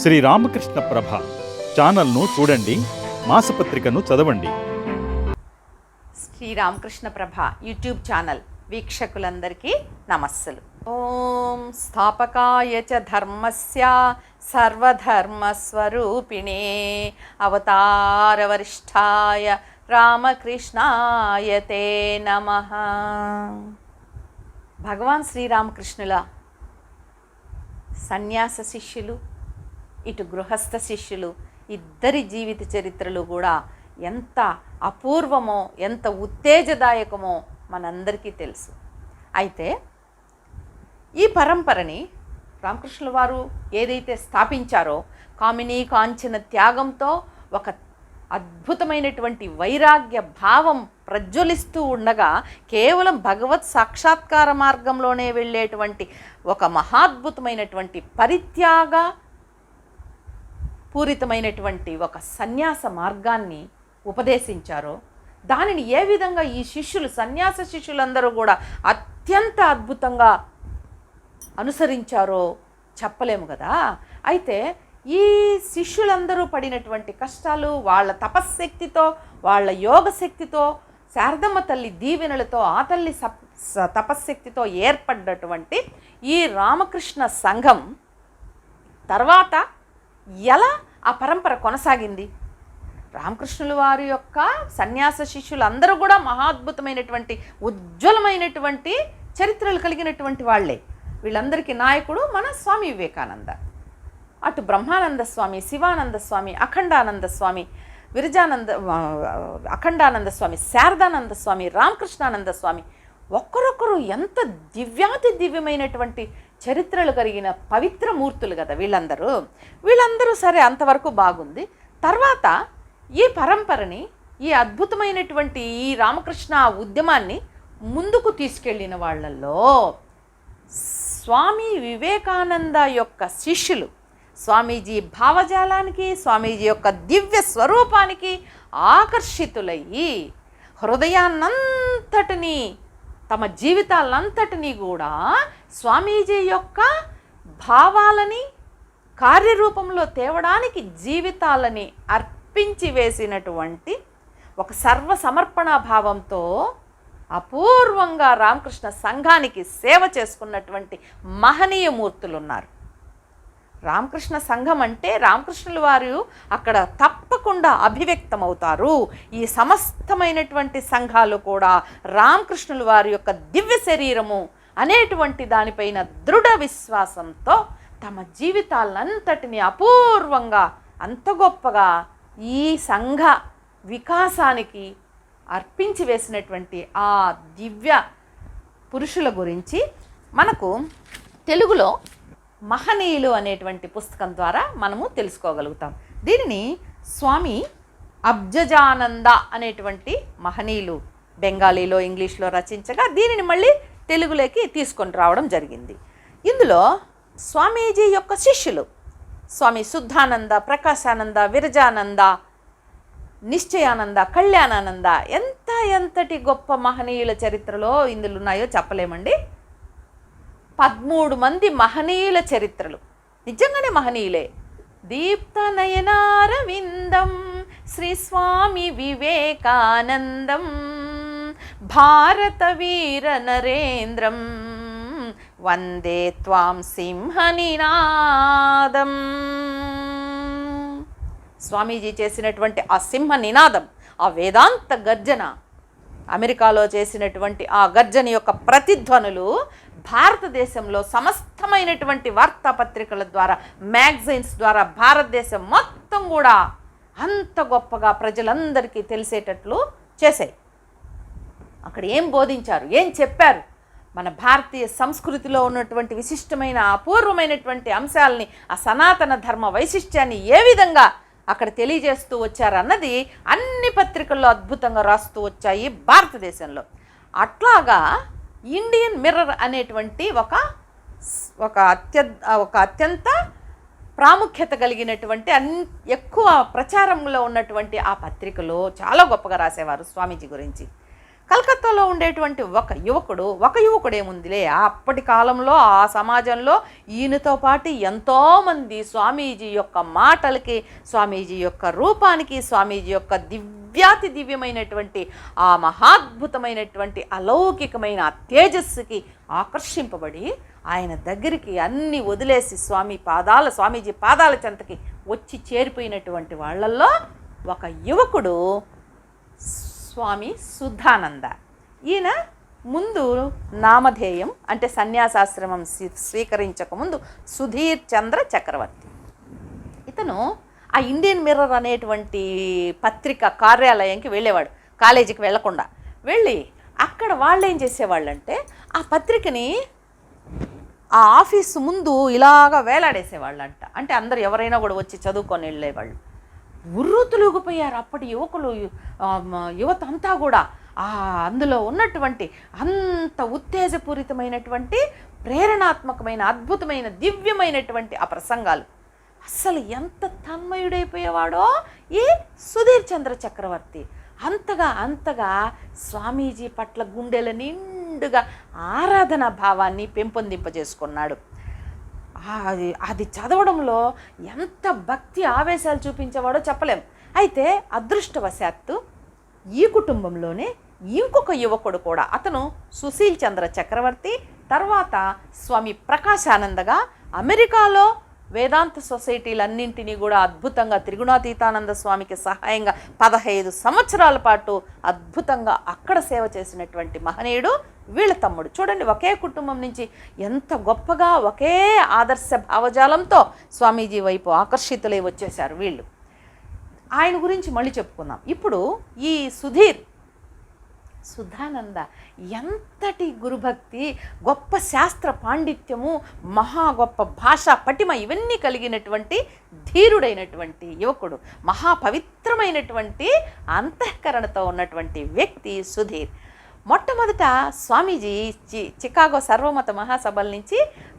శ్రీ రామకృష్ణ ప్రభ ఛానల్ను చూడండి మాసపత్రికను చదవండి. శ్రీరామకృష్ణ ప్రభ యూట్యూబ్ ఛానల్ వీక్షకులందరికీ నమస్సులు. ఓం స్థాపకాయ చ ధర్మస్య సర్వధర్మస్వరూపిణే అవతారవరిష్ఠాయ రామకృష్ణాయ తే నమ. భగవాన్ శ్రీరామకృష్ణుల సన్యాస శిష్యులు ఇటు గృహస్థ శిష్యులు ఇద్దరి జీవిత చరిత్రలు కూడా ఎంత అపూర్వమో ఎంత ఉత్తేజదాయకమో మనందరికీ తెలుసు. అయితే ఈ పరంపరని రామకృష్ణుల వారు ఏదైతే స్థాపించారో కామినీ కాంచన త్యాగంతో ఒక అద్భుతమైనటువంటి వైరాగ్య భావం ప్రజ్వలిస్తూ ఉండగా కేవలం భగవత్ సాక్షాత్కార మార్గంలోనే వెళ్ళేటువంటి ఒక మహాద్భుతమైనటువంటి పరిత్యాగ పూరితమైనటువంటి ఒక సన్యాస మార్గాన్ని ఉపదేశించారో దానిని ఏ విధంగా ఈ శిష్యులు సన్యాస శిష్యులందరూ కూడా అత్యంత అద్భుతంగా అనుసరించారో చెప్పలేము కదా. అయితే ఈ శిష్యులందరూ పడినటువంటి కష్టాలు వాళ్ళ తపశ్శక్తితో వాళ్ళ యోగశక్తితో శారదమ్మ తల్లి దీవెనలతో ఆ తల్లి సప్ స- తపశ్శక్తితో ఏర్పడ్డటువంటి ఈ రామకృష్ణ సంఘం తర్వాత ఎలా ఆ పరంపర కొనసాగింది. రామకృష్ణుల వారి యొక్క సన్యాస శిష్యులందరూ కూడా మహాద్భుతమైనటువంటి ఉజ్వలమైనటువంటి చరిత్రలు కలిగినటువంటి వాళ్ళే. వీళ్ళందరికీ నాయకుడు మన స్వామి వివేకానంద. అటు బ్రహ్మానంద స్వామి శివానంద స్వామి అఖండానంద స్వామి విరజానంద అఖండానంద స్వామి శారదానంద స్వామి రామకృష్ణానంద స్వామి ఒక్కరొక్కరు ఎంత దివ్యాతి దివ్యమైనటువంటి చరిత్రలు కలిగిన పవిత్ర మూర్తులు కదా వీళ్ళందరూ? వీళ్ళందరూ సరే అంతవరకు బాగుంది. తర్వాత ఈ పరంపరని ఈ అద్భుతమైనటువంటి ఈ రామకృష్ణ ఉద్యమాన్ని ముందుకు తీసుకెళ్ళిన వాళ్ళల్లో స్వామి వివేకానంద యొక్క శిష్యులు స్వామీజీ భావజాలానికి స్వామీజీ యొక్క దివ్య స్వరూపానికి ఆకర్షితులయ్యి హృదయాన్నంతటినీ తమ జీవితాలంతటినీ కూడా స్వామీజీ యొక్క భావాలని కార్యరూపంలో తేవడానికి జీవితాలని అర్పించి వేసినటువంటి ఒక సర్వ సమర్పణ భావంతో అపూర్వంగా రామకృష్ణ సంఘానికి సేవ చేసుకున్నటువంటి మహనీయ మూర్తులు ఉన్నారు రామకృష్ణ సంఘం అంటే రామకృష్ణుల వారు అక్కడ తప్పకుండా అభివ్యక్తమవుతారు. ఈ సమస్తమైనటువంటి సంఘాలు కూడా రామకృష్ణుల వారి యొక్క దివ్య శరీరము అనేటువంటి దానిపైన దృఢ విశ్వాసంతో తమ జీవితాలంతటిని అపూర్వంగా అంత గొప్పగా ఈ సంఘ వికాసానికి అర్పించి వేసినటువంటి ఆ దివ్య పురుషుల గురించి మనకు తెలుగులో మహనీయులు అనేటువంటి పుస్తకం ద్వారా మనము తెలుసుకోగలుగుతాం. దీనిని స్వామి అబ్జజానంద అనేటువంటి మహనీయులు బెంగాలీలో ఇంగ్లీష్లో రచించగా దీనిని మళ్ళీ తెలుగులోకి తీసుకొని రావడం జరిగింది. ఇందులో స్వామీజీ యొక్క శిష్యులు స్వామి శుద్ధానంద ప్రకాశానంద విరజానంద నిశ్చయానంద కళ్యాణానంద ఎంత ఎంతటి గొప్ప మహనీయుల చరిత్రలో ఇందులో ఉన్నాయో చెప్పలేమండి. పదమూడు మంది మహనీయుల చరిత్రలు. నిజంగానే మహనీయులే. దీప్త నయనారవిందం శ్రీ స్వామి వివేకానందం భారత వీర నరేంద్రం వందే త్వాం సింహనినాదం. స్వామీజీ చేసినటువంటి ఆ సింహ నినాదం ఆ వేదాంత గర్జన అమెరికాలో చేసినటువంటి ఆ గర్జన యొక్క ప్రతిధ్వనులు భారతదేశంలో సమస్తమైనటువంటి వార్తాపత్రికల ద్వారా మ్యాగజైన్స్ ద్వారా భారతదేశం మొత్తం కూడా అంత గొప్పగా ప్రజలందరికీ తెలిసేటట్లు చేశాయి. అక్కడ ఏం బోధించారు? ఏం చెప్పారు? మన భారతీయ సంస్కృతిలో ఉన్నటువంటి విశిష్టమైన అపూర్వమైనటువంటి అంశాలని ఆ సనాతన ధర్మ వైశిష్ట్యాన్ని ఏ విధంగా అక్కడ తెలియజేస్తూ వచ్చారన్నది అన్ని పత్రికల్లో అద్భుతంగా రాస్తూ వచ్చాయి భారతదేశంలో. అట్లాగా ఇండియన్ మిర్రర్ అనేటువంటి ఒక ఒక అత్య ఒక అత్యంత ప్రాముఖ్యత కలిగినటువంటి అన్ ఎక్కువ ప్రచారంలో ఉన్నటువంటి ఆ పత్రికలో చాలా గొప్పగా రాసేవారు స్వామీజీ గురించి. కలకత్తాలో ఉండేటువంటి ఒక యువకుడు ఒక యువకుడు ఏముందిలే అప్పటి కాలంలో ఆ సమాజంలో ఈయనతో పాటు ఎంతోమంది స్వామీజీ యొక్క మాటలకి స్వామీజీ యొక్క రూపానికి స్వామీజీ యొక్క దివ్యాతి దివ్యమైనటువంటి ఆ మహాద్భుతమైనటువంటి అలౌకికమైన తేజస్సుకి ఆకర్షింపబడి ఆయన దగ్గరికి అన్ని వదిలేసి స్వామి పాదాల స్వామీజీ పాదాల చెంతకి వచ్చి చేరిపోయినటువంటి వాళ్ళల్లో ఒక యువకుడు స్వామి సుధానంద ఈయన ముందు నామధేయం అంటే సన్యాసాశ్రమం స్వీకరించకముందు సుధీర్ చంద్ర చక్రవర్తి. ఇతను ఆ ఇండియన్ మిర్రర్ అనేటువంటి పత్రిక కార్యాలయంకి వెళ్ళేవాడు కాలేజీకి వెళ్ళకుండా వెళ్ళి అక్కడ వాళ్ళు ఏం చేసేవాళ్ళంటే ఆ పత్రికని ఆ ఆఫీసు ముందు ఇలాగా వేలాడేసేవాళ్ళంట. అంటే అందరు ఎవరైనా కూడా వచ్చి చదువుకొని వెళ్ళేవాళ్ళు. ఉర్రూతులుగిపోయారు అప్పటి యువకులు యువత అంతా కూడా. ఆ అందులో ఉన్నటువంటి అంత ఉత్తేజపూరితమైనటువంటి ప్రేరణాత్మకమైన అద్భుతమైన దివ్యమైనటువంటి ఆ ప్రసంగాలు. అస్సలు ఎంత తన్మయుడైపోయేవాడో ఈ సుధీర్ చంద్ర చక్రవర్తి. అంతగా అంతగా స్వామీజీ పట్ల గుండెల నిండుగా ఆరాధన భావాన్ని పెంపొందింపజేసుకున్నాడు. అది అది చదవడంలో ఎంత భక్తి ఆవేశాలు చూపించేవాడో చెప్పలేం. అయితే అదృష్టవశాత్తు ఈ కుటుంబంలోనే ఇంకొక యువకుడు కూడా. అతను సుశీల్ చంద్ర చక్రవర్తి తర్వాత స్వామి ప్రకాశానందగా అమెరికాలో వేదాంత సొసైటీలన్నింటినీ కూడా అద్భుతంగా త్రిగుణాతీతానంద స్వామికి సహాయంగా పదహైదు సంవత్సరాల పాటు అద్భుతంగా అక్కడ సేవ చేసినటువంటి మహనీయుడు వీళ్ళ తమ్ముడు. చూడండి ఒకే కుటుంబం నుంచి ఎంత గొప్పగా ఒకే ఆదర్శ భావజాలంతో స్వామీజీ వైపు ఆకర్షితులై వచ్చేశారు వీళ్ళు. ఆయన గురించి మళ్ళీ చెప్పుకుందాం. ఇప్పుడు ఈ సుధీర్ సుధానంద ఎంతటి గురుభక్తి గొప్ప శాస్త్ర పాండిత్యము మహా గొప్ప భాషా పటిమ ఇవన్నీ కలిగినటువంటి ధీరుడైనటువంటి యువకుడు మహా పవిత్రమైనటువంటి అంతఃకరణతో ఉన్నటువంటి వ్యక్తి సుధీర్. మొట్టమొదట స్వామీజీ చి చికాగో సర్వమత మహాసభల నుంచి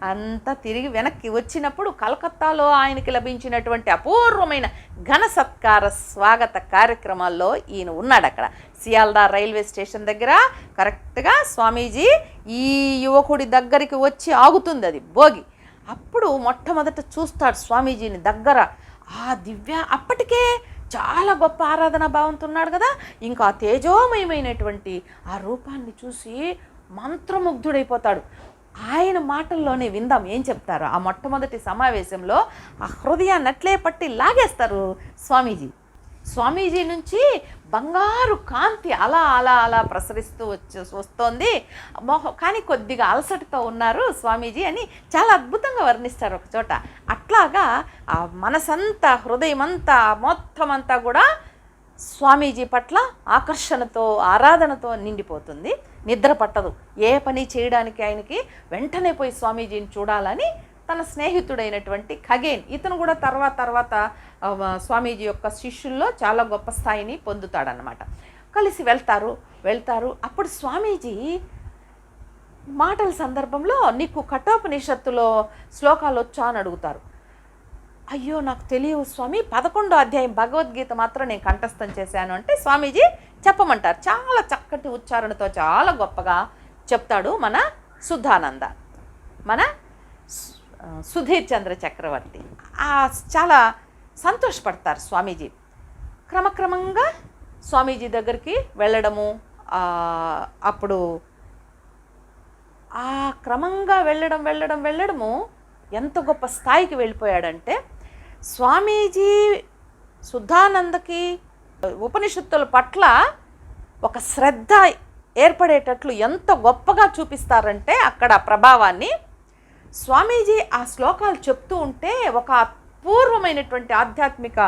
అంతా తిరిగి వెనక్కి వచ్చినప్పుడు కలకత్తాలో ఆయనకి లభించినటువంటి అపూర్వమైన ఘన సత్కార స్వాగత కార్యక్రమాల్లో ఈయన ఉన్నాడు అక్కడ. సియాల్దా రైల్వే స్టేషన్ దగ్గర కరెక్ట్గా స్వామీజీ ఈ యువకుడి దగ్గరికి వచ్చి ఆగుతుంది అది భోగి. అప్పుడు మొట్టమొదట చూస్తాడు స్వామీజీని దగ్గర. ఆ దివ్య అప్పటికే చాలా గొప్ప ఆరాధన భావంతో ఉన్నాడు కదా. ఇంకా తేజోమయమైనటువంటి ఆ రూపాన్ని చూసి మంత్రముగ్ధుడైపోతాడు. ఆయన మాటల్లోనే విందాం ఏం చెప్తారు? ఆ మొట్టమొదటి సమావేశంలో ఆ హృదయాన్ని అట్లే పట్టి లాగేస్తారు స్వామీజీ. స్వామీజీ నుంచి బంగారు కాంతి అలా అలా అలా ప్రసరిస్తూ వచ్చి వస్తోంది. మొహ కానీ కొద్దిగా అలసటతో ఉన్నారు స్వామీజీ అని చాలా అద్భుతంగా వర్ణిస్తారు ఒక చోట. అట్లాగా ఆ మనసంతా హృదయమంతా మొత్తం అంతా కూడా స్వామీజీ పట్ల ఆకర్షణతో ఆరాధనతో నిండిపోతుంది. నిద్ర పట్టదు. ఏ పని చేయడానికి ఆయనకి వెంటనే పోయి స్వామీజీని చూడాలని తన స్నేహితుడైనటువంటి ఖగేన్. ఇతను కూడా తర్వాత తర్వాత స్వామీజీ యొక్క శిష్యుల్లో చాలా గొప్ప స్థాయిని పొందుతాడనమాట కలిసి వెళ్తారు వెళ్తారు. అప్పుడు స్వామీజీ మాటల సందర్భంలో నీకు కఠోపనిషత్తులో శ్లోకాలు వచ్చా అని అడుగుతారు. అయ్యో నాకు తెలియవు స్వామి. పదకొండో అధ్యాయం భగవద్గీత మాత్రం నేను కంఠస్థం చేశాను అంటే స్వామీజీ చెప్పమంటారు. చాలా చక్కటి ఉచ్చారణతో చాలా గొప్పగా చెప్తాడు మన శుద్ధానంద మన సుధీర్ చంద్ర చక్రవర్తి. చాలా సంతోషపడతారు స్వామీజీ. క్రమక్రమంగా స్వామీజీ దగ్గరికి వెళ్ళడము అప్పుడు ఆ క్రమంగా వెళ్ళడం వెళ్ళడం వెళ్ళడము ఎంత గొప్ప స్థాయికి వెళ్ళిపోయాడంటే స్వామీజీ శుద్ధానందకి ఉపనిషత్తుల పట్ల ఒక శ్రద్ధ ఏర్పడేటట్లు ఎంత గొప్పగా చూపిస్తారంటే అక్కడ ప్రభావాన్ని స్వామీజీ ఆ శ్లోకాలు చెప్తూ ఉంటే ఒక అపూర్వమైనటువంటి ఆధ్యాత్మిక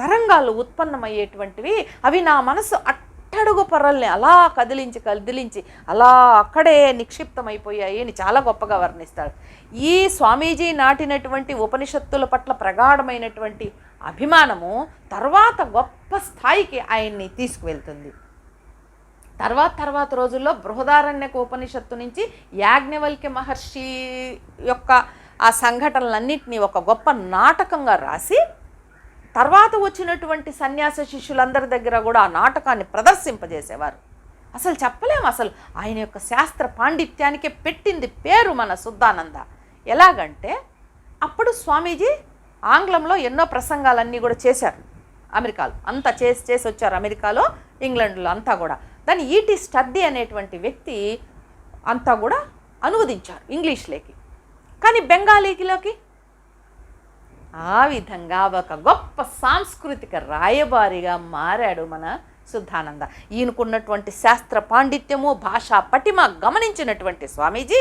తరంగాలు ఉత్పన్నమయ్యేటువంటివి. అవి నా మనసు అట్టడుగు పొరల్ని అలా కదిలించి కదిలించి అలా అక్కడే నిక్షిప్తమైపోయాయి అని చాలా గొప్పగా వర్ణిస్తాడు ఈ స్వామీజీ నాటినటువంటి ఉపనిషత్తుల పట్ల ప్రగాఢమైనటువంటి అభిమానము తర్వాత గొప్ప స్థాయికి ఆయన్ని తీసుకువెళ్తుంది. తర్వాత తర్వాత రోజుల్లో బృహదారణ్యక ఉపనిషత్తు నుంచి యాజ్ఞవల్క్య మహర్షి యొక్క ఆ సంఘటనలన్నింటినీ ఒక గొప్ప నాటకంగా రాసి తర్వాత వచ్చినటువంటి సన్యాస శిష్యులందరి దగ్గర కూడా ఆ నాటకాన్ని ప్రదర్శింపజేసేవారు. అసలు చెప్పలేము అసలు. ఆయన యొక్క శాస్త్ర పాండిత్యానికే పెట్టింది పేరు మన శుద్ధానంద ఎలాగంటే అప్పుడు స్వామీజీ ఆంగ్లంలో ఎన్నో ప్రసంగాలన్నీ కూడా చేశారు. అమెరికాలో అంతా చేసి చేసి వచ్చారు అమెరికాలో ఇంగ్లాండ్లో అంతా కూడా. దాన్ని ఈటీ స్టడ్డీ అనేటువంటి వ్యక్తి అంతా కూడా అనువదించారు ఇంగ్లీష్లోకి కానీ బెంగాలీకిలోకి ఆ విధంగా ఒక గొప్ప సాంస్కృతిక రాయబారిగా మారాడు మన శుద్ధానంద ఈయనకున్నటువంటి శాస్త్ర పాండిత్యము భాషా పటిమ గమనించినటువంటి స్వామీజీ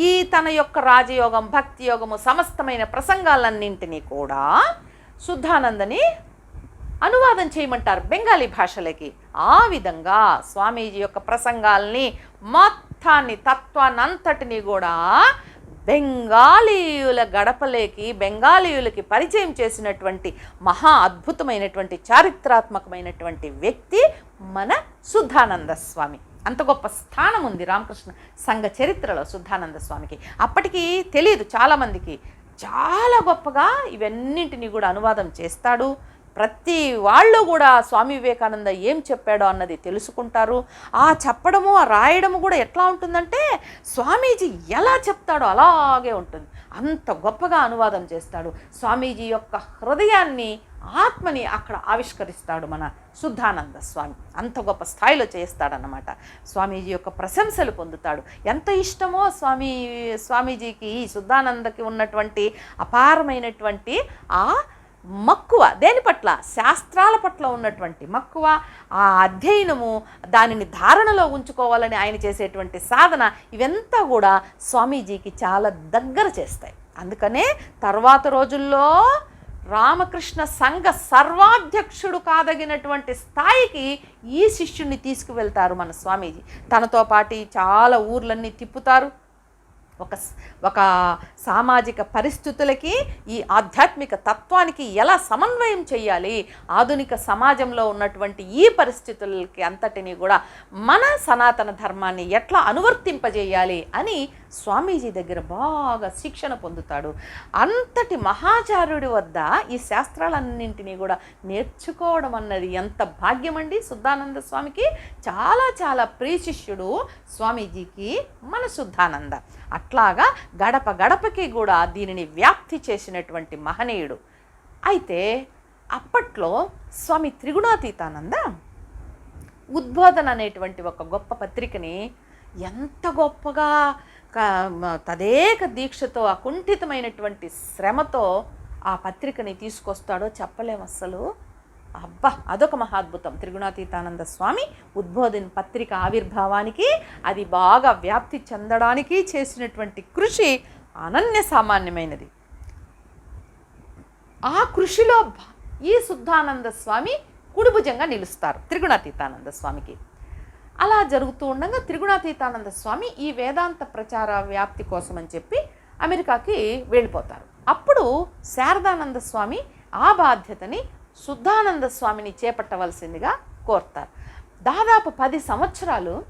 ఈ తన యొక్క రాజయోగం భక్తి యోగము సమస్తమైన ప్రసంగాలన్నింటినీ కూడా శుద్ధానందని అనువాదం చేయమంటారు బెంగాలీ భాషలకి. ఆ విధంగా స్వామీజీ యొక్క ప్రసంగాల్ని మొత్తాన్ని తత్వానంతటిని కూడా బెంగాలీయుల గడపలేకి బెంగాలీయులకి పరిచయం చేసినటువంటి మహా అద్భుతమైనటువంటి చారిత్రాత్మకమైనటువంటి వ్యక్తి మన శుద్ధానంద స్వామి. అంత గొప్ప స్థానం ఉంది రామకృష్ణ సంఘ చరిత్రలో శుద్ధానంద స్వామికి. అప్పటికి తెలియదు చాలామందికి. చాలా గొప్పగా ఇవన్నింటినీ కూడా అనువాదం చేస్తాడు. ప్రతి వాళ్ళు కూడా స్వామి వివేకానంద ఏం చెప్పాడో అన్నది తెలుసుకుంటారు. ఆ చెప్పడము ఆ రాయడము కూడా ఎట్లా ఉంటుందంటే స్వామీజీ ఎలా చెప్తాడో అలాగే ఉంటుంది. అంత గొప్పగా అనువాదం చేస్తాడు. స్వామీజీ యొక్క హృదయాన్ని ఆత్మని అక్కడ ఆవిష్కరిస్తాడు మన శుద్ధానంద స్వామి. అంత గొప్ప స్థాయిలో చేస్తాడన్నమాట. స్వామీజీ యొక్క ప్రశంసలు పొందుతాడు. ఎంత ఇష్టమో స్వామి స్వామీజీకి ఈ శుద్ధానందకి ఉన్నటువంటి అపారమైనటువంటి ఆ మక్కువ. దేని పట్ల? శాస్త్రాల పట్ల ఉన్నటువంటి మక్కువ. ఆ అధ్యయనము దానిని ధారణలో ఉంచుకోవాలని ఆయన చేసేటువంటి సాధన ఇవంతా కూడా స్వామీజీకి చాలా దగ్గర చేస్తాయి. అందుకనే తర్వాత రోజుల్లో రామకృష్ణ సంఘ సర్వాధ్యక్షుడు కాదగినటువంటి స్థాయికి ఈ శిష్యుణ్ణి తీసుకువెళ్తారు మన స్వామీజీ. తనతో పాటు చాలా ఊర్లన్నీ తిప్పుతారు. ఒక ఒక సామాజిక పరిస్థితులకి ఈ ఆధ్యాత్మిక తత్వానికి ఎలా సమన్వయం చేయాలి ఆధునిక సమాజంలో ఉన్నటువంటి ఈ పరిస్థితులకి అంతటిని కూడా మన సనాతన ధర్మాన్ని ఎట్లా అనువర్తింపజేయాలి అని స్వామీజీ దగ్గర బాగా శిక్షణ పొందుతాడు. అంతటి మహాచార్యుడి వద్ద ఈ శాస్త్రాలన్నింటినీ కూడా నేర్చుకోవడం అన్నది ఎంత భాగ్యమండి? శుద్ధానంద స్వామికి చాలా చాలా ప్రియశిష్యుడు స్వామీజీకి మన శుద్ధానంద అట్లాగా గడప గడపకి కూడా దీనిని వ్యాప్తి చేసినటువంటి మహనీయుడు. అయితే అప్పట్లో స్వామి త్రిగుణాతీతానంద ఉద్బోధన అనేటువంటి ఒక గొప్ప పత్రికని ఎంత గొప్పగా తదేక దీక్షతో అకుంఠితమైనటువంటి శ్రమతో ఆ పత్రికని తీసుకొస్తాడో చెప్పలేం అస్సలు. అబ్బా అదొక మహాద్భుతం. త్రిగుణాతీతానంద స్వామి ఉద్బోధన పత్రిక ఆవిర్భావానికి అది బాగా వ్యాప్తి చెందడానికి చేసినటువంటి కృషి అనన్య సామాన్యమైనది. ఆ కృషిలో ఈ శుద్ధానంద స్వామి కుడిభుజంగా నిలుస్తారు. త్రిగుణాతీతానంద స్వామికి. అలా జరుగుతూ ఉండగా త్రిగుణాతీతానంద స్వామి ఈ వేదాంత ప్రచార వ్యాప్తి కోసం అని చెప్పి అమెరికాకి వెళ్ళిపోతారు. అప్పుడు శారదానంద స్వామి ఆ బాధ్యతని శుద్ధానంద స్వామిని చేపట్టవలసిందిగా కోరుతారు. దాదాపు పది సంవత్సరాలు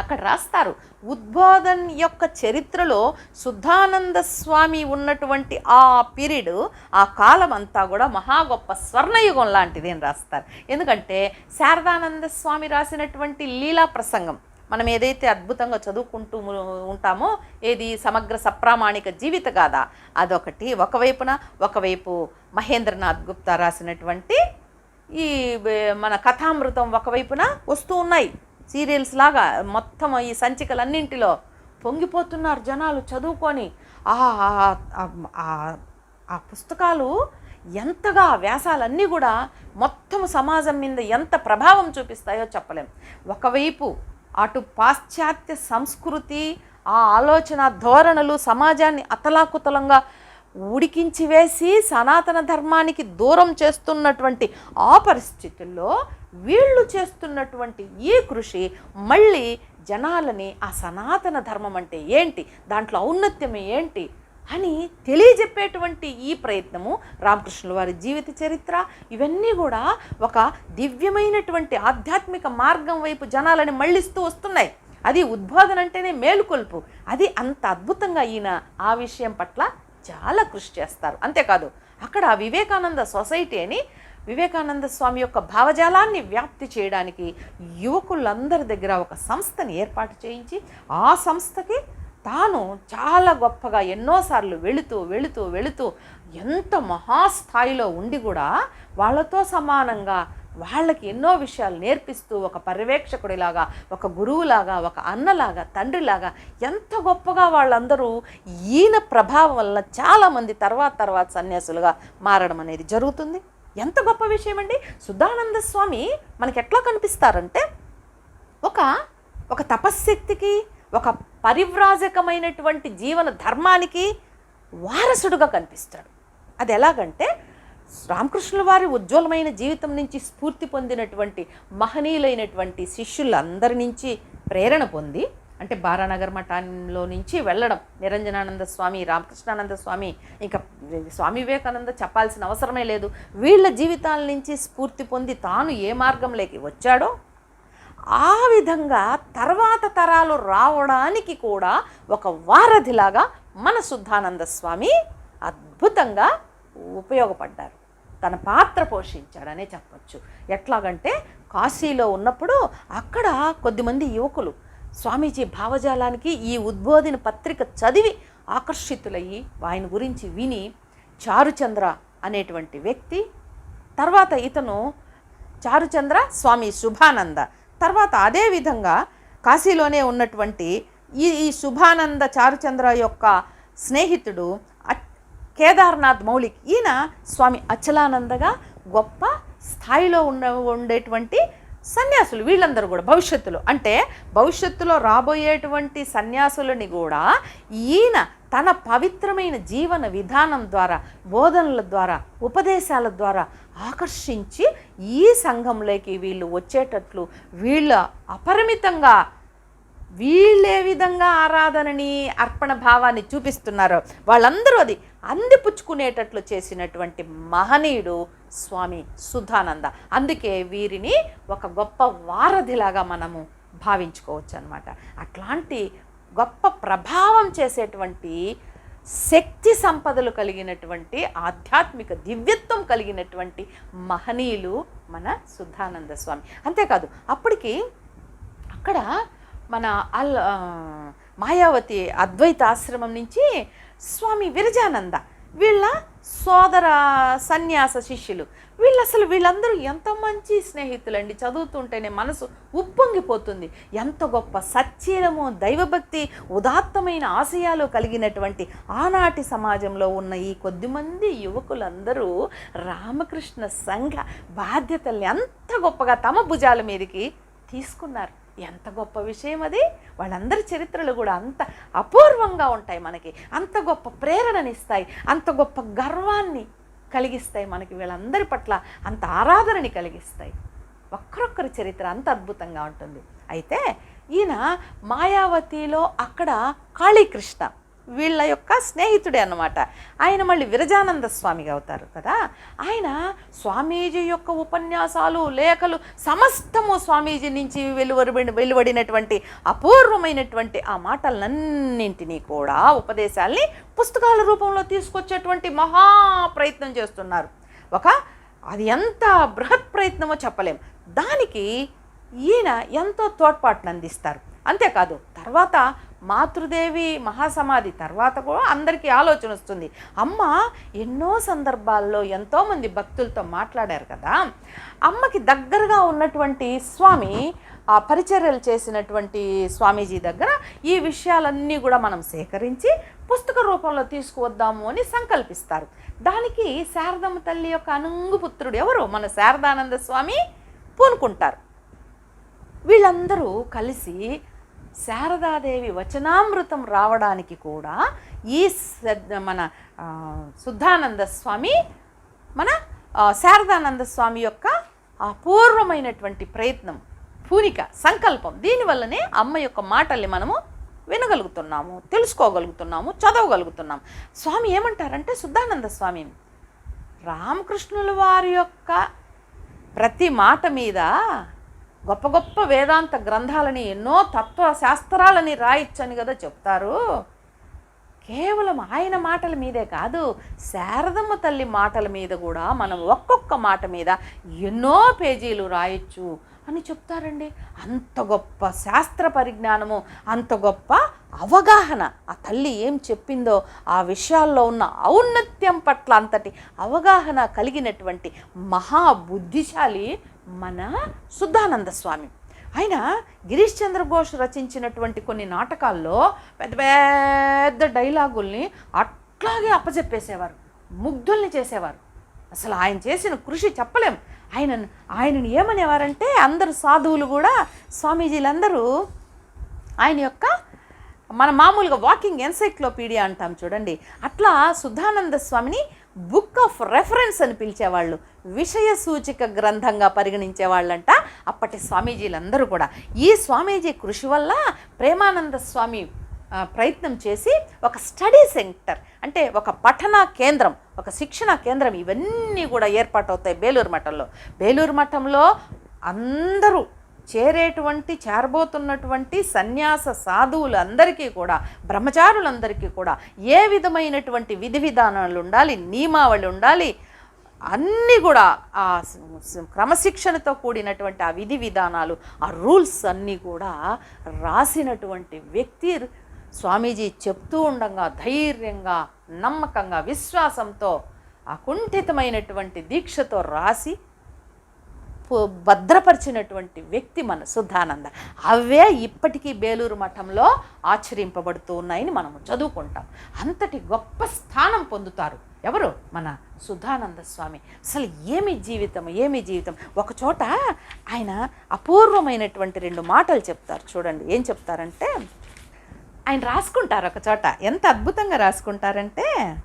అక్కడ రాస్తారు. ఉద్బోధన్ యొక్క చరిత్రలో శుద్ధానంద స్వామి ఉన్నటువంటి ఆ పీరియడ్ ఆ కాలం అంతా కూడా మహా గొప్ప స్వర్ణయుగం లాంటిది అని రాస్తారు. ఎందుకంటే శారదానంద స్వామి రాసినటువంటి లీలా ప్రసంగం మనం ఏదైతే అద్భుతంగా చదువుకుంటూ ఉంటామో ఏది సమగ్ర సప్రామాణిక జీవిత గాథ అదొకటి. ఒకవైపున ఒకవైపు మహేంద్రనాథ్ గుప్తా రాసినటువంటి ఈ మన కథామృతం ఒకవైపున వస్తూ ఉన్నాయి. సీరియల్స్ లాగా మొత్తం ఈ సంచికలన్నింటిలో పొంగిపోతున్నారు జనాలు చదువుకొని. ఆ ఆ- పుస్తకాలు ఎంతగా వ్యాసాలన్నీ కూడా మొత్తం సమాజం మీద ఎంత ప్రభావం చూపిస్తాయో చెప్పలేం. ఒకవైపు అటు పాశ్చాత్య సంస్కృతి ఆ ఆలోచన ధోరణులు సమాజాన్ని అతలాకుతలంగా ఉడికించి వేసి సనాతన ధర్మానికి దూరం చేస్తున్నటువంటి ఆ పరిస్థితుల్లో వీళ్ళు చేస్తున్నటువంటి ఈ కృషి మళ్ళీ జనాలని ఆ సనాతన ధర్మం అంటే ఏంటి దాంట్లో ఔన్నత్యం ఏంటి అని తెలియజెప్పేటువంటి ఈ ప్రయత్నము రామకృష్ణుల వారి జీవిత చరిత్ర. ఇవన్నీ కూడా ఒక దివ్యమైనటువంటి ఆధ్యాత్మిక మార్గం వైపు జనాలని మళ్ళిస్తూ వస్తున్నాయి. అది ఉద్బోధన అంటేనే మేలుకొల్పు. అది అంత అద్భుతంగా ఈయన ఆ విషయం పట్ల చాలా కృషి చేస్తారు. అంతేకాదు అక్కడ వివేకానంద సొసైటీ అని వివేకానంద స్వామి యొక్క భావజాలాన్ని వ్యాప్తి చేయడానికి యువకులందరి దగ్గర ఒక సంస్థని ఏర్పాటు చేయించి ఆ సంస్థకి తాను చాలా గొప్పగా ఎన్నోసార్లు వెళుతూ వెళుతూ వెళుతూ ఎంత మహాస్థాయిలో ఉండి కూడా వాళ్ళతో సమానంగా వాళ్ళకి ఎన్నో విషయాలు నేర్పిస్తూ ఒక పర్యవేక్షకుడిలాగా ఒక గురువులాగా ఒక అన్నలాగా తండ్రిలాగా ఎంత గొప్పగా వాళ్ళందరూ ఈయన ప్రభావం వల్ల చాలామంది తర్వాత తర్వాత సన్యాసులుగా మారడం అనేది జరుగుతుంది. ఎంత గొప్ప విషయం అండి సుధానంద స్వామి మనకి ఎట్లా కనిపిస్తారంటే ఒక ఒక తపశ్శక్తికి ఒక పరివ్రాజకమైనటువంటి జీవన ధర్మానికి వారసుడుగా కనిపిస్తాడు. అది ఎలాగంటే రామకృష్ణుల వారి ఉజ్వలమైన జీవితం నుంచి స్ఫూర్తి పొందినటువంటి మహనీయులైనటువంటి శిష్యులందరి నుంచి ప్రేరణ పొంది అంటే బారానగర్ మఠంలో నుంచి వెళ్ళడం నిరంజనానంద స్వామి రామకృష్ణానంద స్వామి ఇంకా స్వామి వివేకానంద చెప్పాల్సిన అవసరమే లేదు. వీళ్ళ జీవితాల నుంచి స్ఫూర్తి పొంది తాను ఏ మార్గంలోకి వచ్చాడో ఆ విధంగా తర్వాత తరాలు రావడానికి కూడా ఒక వారధిలాగా మన శుద్ధానంద స్వామి అద్భుతంగా ఉపయోగపడ్డారు. తన పాత్ర పోషించాడనే చెప్పచ్చు. ఎట్లాగంటే కాశీలో ఉన్నప్పుడు అక్కడ కొద్దిమంది యువకులు స్వామీజీ భావజాలానికి ఈ ఉద్బోధన పత్రిక చదివి ఆకర్షితులయ్యి ఆయన గురించి విని చారుచంద్ర అనేటువంటి వ్యక్తి తర్వాత ఇతను చారుచంద్ర స్వామి శుభానంద తర్వాత అదే విధంగా కాశీలోనే ఉన్నటువంటి ఈ ఈ శుభానంద చారుచంద్ర యొక్క స్నేహితుడు కేదార్నాథ్ మౌలిక్ ఈయన స్వామి అచలానందగా గొప్ప స్థాయిలో ఉన్న ఉండేటువంటి సన్యాసులు వీళ్ళందరూ కూడా భవిష్యత్తులో. అంటే భవిష్యత్తులో రాబోయేటువంటి సన్యాసులని కూడా ఈయన తన పవిత్రమైన జీవన విధానం ద్వారా బోధనల ద్వారా ఉపదేశాల ద్వారా ఆకర్షించి ఈ సంఘంలోకి వీళ్ళు వచ్చేటట్లు వీళ్ళ అపరిమితంగా వీళ్ళే విధంగా ఆరాధనని అర్పణ భావాన్ని చూపిస్తున్నారో. వాళ్ళందరూ అది అందిపుచ్చుకునేటట్లు చేసినటువంటి మహనీయుడు స్వామి సుధానంద. అందుకే వీరిని ఒక గొప్ప వారధిలాగా మనము భావించుకోవచ్చు అనమాట అట్లాంటి గొప్ప ప్రభావం చేసేటువంటి శక్తి సంపదలు కలిగినటువంటి ఆధ్యాత్మిక దివ్యత్వం కలిగినటువంటి మహనీయులు మన సుద్ధానంద స్వామి. అంతేకాదు అప్పటికి అక్కడ మన అల్ మాయావతి అద్వైత ఆశ్రమం నుంచి స్వామి విరజానంద. వీళ్ళ సోదర సన్యాస శిష్యులు. వీళ్ళు అసలు వీళ్ళందరూ ఎంత మంచి స్నేహితులండి. చదువుతుంటేనే మనసు ఉప్పొంగిపోతుంది. ఎంత గొప్ప సచ్చీలము దైవభక్తి ఉదాత్తమైన ఆశయాలు కలిగినటువంటి ఆనాటి సమాజంలో ఉన్న ఈ కొద్దిమంది యువకులందరూ రామకృష్ణ సంఘ బాధ్యతల్ని అంత గొప్పగా తమ భుజాల మీదకి తీసుకున్నారు. ఎంత గొప్ప విషయం అది. వాళ్ళందరి చరిత్రలు కూడా అంత అపూర్వంగా ఉంటాయి మనకి. అంత గొప్ప ప్రేరణనిస్తాయి. అంత గొప్ప గర్వాన్ని కలిగిస్తాయి మనకి వీళ్ళందరి పట్ల అంత ఆరాధనని కలిగిస్తాయి. ఒక్కరొక్కరి చరిత్ర అంత అద్భుతంగా ఉంటుంది. అయితే ఈయన మాయావతిలో అక్కడ కాళీకృష్ణ. వీళ్ళ యొక్క స్నేహితుడే అన్నమాట. ఆయన మళ్ళీ విరజానంద స్వామిగా అవుతారు కదా. ఆయన స్వామీజీ యొక్క ఉపన్యాసాలు లేఖలు సమస్తము స్వామీజీ నుంచి వెలువడి వెలువడినటువంటి అపూర్వమైనటువంటి ఆ మాటలన్నింటినీ కూడా ఉపదేశాల్ని పుస్తకాల రూపంలో తీసుకొచ్చేటువంటి మహా ప్రయత్నం చేస్తున్నారు. ఒక అది ఎంత బృహత్ ప్రయత్నమో చెప్పలేం. దానికి ఈయన ఎంతో తోడ్పాటును అందిస్తారు అంతేకాదు తర్వాత మాతృదేవి మహాసమాధి తర్వాత కూడా అందరికీ ఆలోచన వస్తుంది. అమ్మ ఎన్నో సందర్భాల్లో ఎంతోమంది భక్తులతో మాట్లాడారు కదా. అమ్మకి దగ్గరగా ఉన్నటువంటి స్వామి ఆ పరిచర్యలు చేసినటువంటి స్వామీజీ దగ్గర ఈ విషయాలన్నీ కూడా మనం సేకరించి పుస్తక రూపంలో తీసుకువద్దాము అని సంకల్పిస్తారు. దానికి శారదమ్మ తల్లి యొక్క అనుంగుపుత్రుడు ఎవరు? మన శారదానంద స్వామి పూనుకుంటారు. వీళ్ళందరూ కలిసి శారదాదేవి వచనామృతం రావడానికి కూడా ఈ మన శుద్ధానంద స్వామి మన శారదానంద స్వామి యొక్క అపూర్వమైనటువంటి ప్రయత్నం పూనిక సంకల్పం. దీనివల్లనే అమ్మ యొక్క మాటల్ని మనము వినగలుగుతున్నాము తెలుసుకోగలుగుతున్నాము చదవగలుగుతున్నాం స్వామి ఏమంటారంటే శుద్ధానంద స్వామి రామకృష్ణుల వారి యొక్క ప్రతి మాట మీద గొప్ప గొప్ప వేదాంత గ్రంథాలని ఎన్నో తత్వ శాస్త్రాలని రాయొచ్చని కదా చెప్తారు. కేవలం ఆయన మాటల మీదే కాదు శారదమ్మ తల్లి మాటల మీద కూడా మనం ఒక్కొక్క మాట మీద ఎన్నో పేజీలు రాయొచ్చు అని చెప్తారండి. అంత గొప్ప శాస్త్ర పరిజ్ఞానము అంత గొప్ప అవగాహన ఆ తల్లి ఏం చెప్పిందో ఆ విషయాల్లో ఉన్న ఔన్నత్యం పట్ల అంతటి అవగాహన కలిగినటువంటి మహా బుద్ధిశాలి మన శుద్ధానంద స్వామి. ఆయన గిరీష్ చంద్ర ఘోష్ రచించినటువంటి కొన్ని నాటకాల్లో పెద్ద పెద్ద డైలాగుల్ని అట్లాగే అప్పచెప్పేసేవారు ముగ్ధుల్ని చేసేవారు. అసలు ఆయన చేసిన కృషి చెప్పలేం. ఆయన ఆయనను ఏమనేవారంటే అందరు సాధువులు కూడా స్వామీజీలందరూ ఆయన యొక్క మన మామూలుగా వాకింగ్ ఎన్సైక్లోపీడియా అంటాం చూడండి. అట్లా సుధానంద స్వామిని బుక్ ఆఫ్ రెఫరెన్స్ అని పిలిచేవాళ్ళు విషయ సూచిక గ్రంథంగా పరిగణించేవాళ్ళంట. అప్పటి స్వామీజీలందరూ కూడా. ఈ స్వామీజీ కృషి వల్ల ప్రేమానంద స్వామి ప్రయత్నం చేసి ఒక స్టడీ సెంటర్ అంటే ఒక పఠన కేంద్రం ఒక శిక్షణ కేంద్రం ఇవన్నీ కూడా ఏర్పాటవుతాయి బేలూరు మఠంలో. బేలూరు మఠంలో అందరూ చేరేటువంటి చేరబోతున్నటువంటి సన్యాస సాధువులందరికీ కూడా బ్రహ్మచారులందరికీ కూడా ఏ విధమైనటువంటి విధి విధానాలు ఉండాలి నియమావళి ఉండాలి అన్నీ కూడా ఆ క్రమశిక్షణతో కూడినటువంటి ఆ విధి విధానాలు ఆ రూల్స్ అన్నీ కూడా రాసినటువంటి వ్యక్తి స్వామీజీ చెప్తూ ఉండగా ధైర్యంగా నమ్మకంగా విశ్వాసంతో అకుంఠితమైనటువంటి దీక్షతో రాసి భద్రపరిచినటువంటి వ్యక్తి మన శుద్ధానంద అవే ఇప్పటికీ బేలూరు మఠంలో ఆచరింపబడుతూ ఉన్నాయని మనము చదువుకుంటాం. అంతటి గొప్ప స్థానం పొందుతారు ఎవరు? మన సుధానంద స్వామి. అసలు ఏమి జీవితం ఏమి జీవితం? ఒకచోట ఆయన అపూర్వమైనటువంటి రెండు మాటలు చెప్తారు చూడండి. ఏం చెప్తారంటే ఆయన రాసుకుంటారు ఒక చోట. ఎంత అద్భుతంగా రాసుకుంటారంటే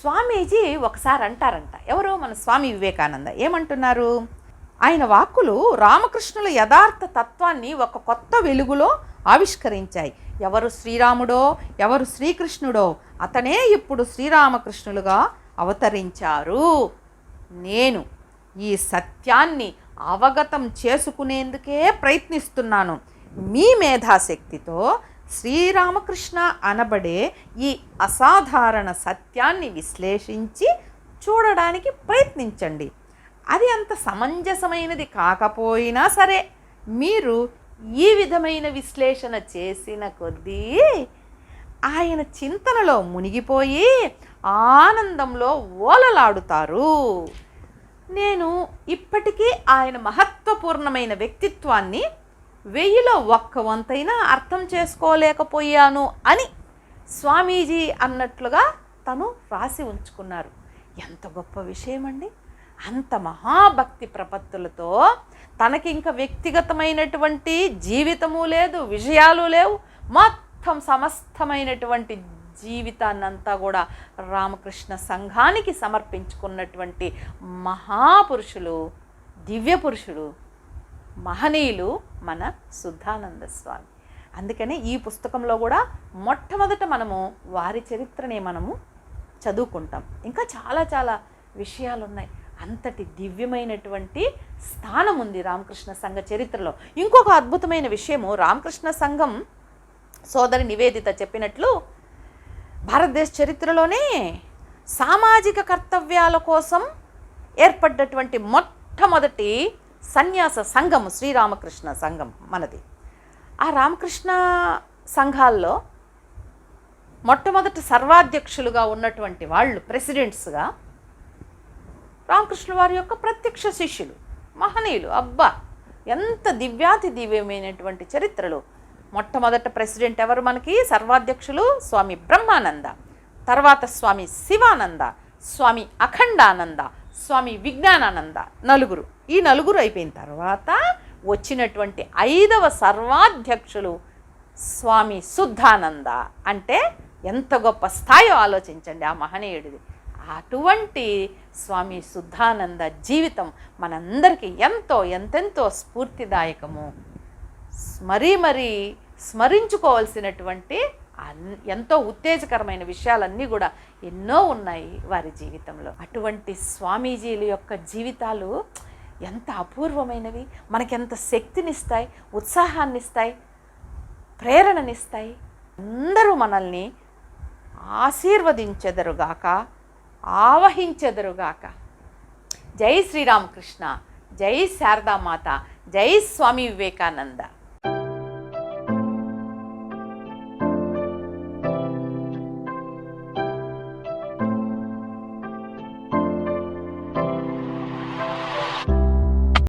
స్వామీజీ ఒకసారి అంటారంట. ఎవరు? మన స్వామి వివేకానంద. ఏమంటున్నారు? ఆయన వాక్కులు రామకృష్ణుల యథార్థ తత్వాన్ని ఒక కొత్త వెలుగులో ఆవిష్కరించాయి. ఎవరు శ్రీరాముడో ఎవరు శ్రీకృష్ణుడో అతనే ఇప్పుడు శ్రీరామకృష్ణులుగా అవతరించారు. నేను ఈ సత్యాన్ని అవగతం చేసుకునేందుకే ప్రయత్నిస్తున్నాను. మీ మేధాశక్తితో శ్రీరామకృష్ణ అనబడే ఈ అసాధారణ సత్యాన్ని విశ్లేషించి చూడడానికి ప్రయత్నించండి. అది అంత సమంజసమైనది కాకపోయినా సరే మీరు ఈ విధమైన విశ్లేషణ చేసిన కొద్దీ ఆయన చింతనలో మునిగిపోయి ఆనందంలో ఓలలాడుతారు. నేను ఇప్పటికీ ఆయన మహత్వపూర్ణమైన వ్యక్తిత్వాన్ని వెయ్యిలో ఒక్క వంతైనా అర్థం చేసుకోలేకపోయాను అని స్వామీజీ అన్నట్లుగా తను రాసి ఉంచుకున్నారు. ఎంత గొప్ప విషయం అండి అంత మహాభక్తి ప్రపత్తులతో తనకి ఇంకా వ్యక్తిగతమైనటువంటి జీవితము లేదు విషయాలు లేవు మొత్తం సమస్తమైనటువంటి జీవితాన్నంతా కూడా రామకృష్ణ సంఘానికి సమర్పించుకున్నటువంటి మహాపురుషులు దివ్య పురుషులు మహనీయులు మన శుద్ధానంద స్వామి. అందుకనే ఈ పుస్తకంలో కూడా మొట్టమొదట మనము వారి చరిత్రనే మనము చదువుకుంటాం. ఇంకా చాలా చాలా విషయాలు ఉన్నాయి అంతటి దివ్యమైనటువంటి స్థానం ఉంది రామకృష్ణ సంఘ చరిత్రలో. ఇంకొక అద్భుతమైన విషయము రామకృష్ణ సంఘం సోదరి నివేదిత చెప్పినట్లు భారతదేశ చరిత్రలోనే సామాజిక కర్తవ్యాల కోసం ఏర్పడ్డటువంటి మొట్టమొదటి సన్యాస సంఘం శ్రీరామకృష్ణ సంఘం మనది. ఆ రామకృష్ణ సంఘాల్లో మొట్టమొదటి సర్వాధ్యక్షులుగా ఉన్నటువంటి వాళ్ళు ప్రెసిడెంట్స్గా రామకృష్ణ వారి యొక్క ప్రత్యక్ష శిష్యులు మహనీయులు. అబ్బా! ఎంత దివ్యాతి దివ్యమైనటువంటి చరిత్రలు. మొట్టమొదట ప్రెసిడెంట్ ఎవరు మనకి? సర్వాధ్యక్షులు స్వామి బ్రహ్మానంద తర్వాత స్వామి శివానంద స్వామి అఖండానంద స్వామి విజ్ఞానానంద నలుగురు. ఈ నలుగురు అయిపోయిన తర్వాత వచ్చినటువంటి ఐదవ సర్వాధ్యక్షులు స్వామి శుద్ధానంద. అంటే ఎంత గొప్ప స్థాయో ఆలోచించండి ఆ మహనీయుడిది. అటువంటి స్వామి శుద్ధానంద జీవితం మనందరికీ ఎంతో ఎంతెంతో స్ఫూర్తిదాయకము. మరీ మరీ స్మరించుకోవాల్సినటువంటి అన్- ఎంతో ఉత్తేజకరమైన విషయాలన్నీ కూడా ఎన్నో ఉన్నాయి వారి జీవితంలో. అటువంటి స్వామీజీల యొక్క జీవితాలు ఎంత అపూర్వమైనవి మనకెంత శక్తినిస్తాయి ఉత్సాహాన్నిస్తాయి ప్రేరణనిస్తాయి. అందరూ మనల్ని ఆశీర్వదించెదరుగాక ఆవహించెదరుగాక. జై శ్రీరామకృష్ణ జై శారదామాత జై స్వామి వివేకానంద.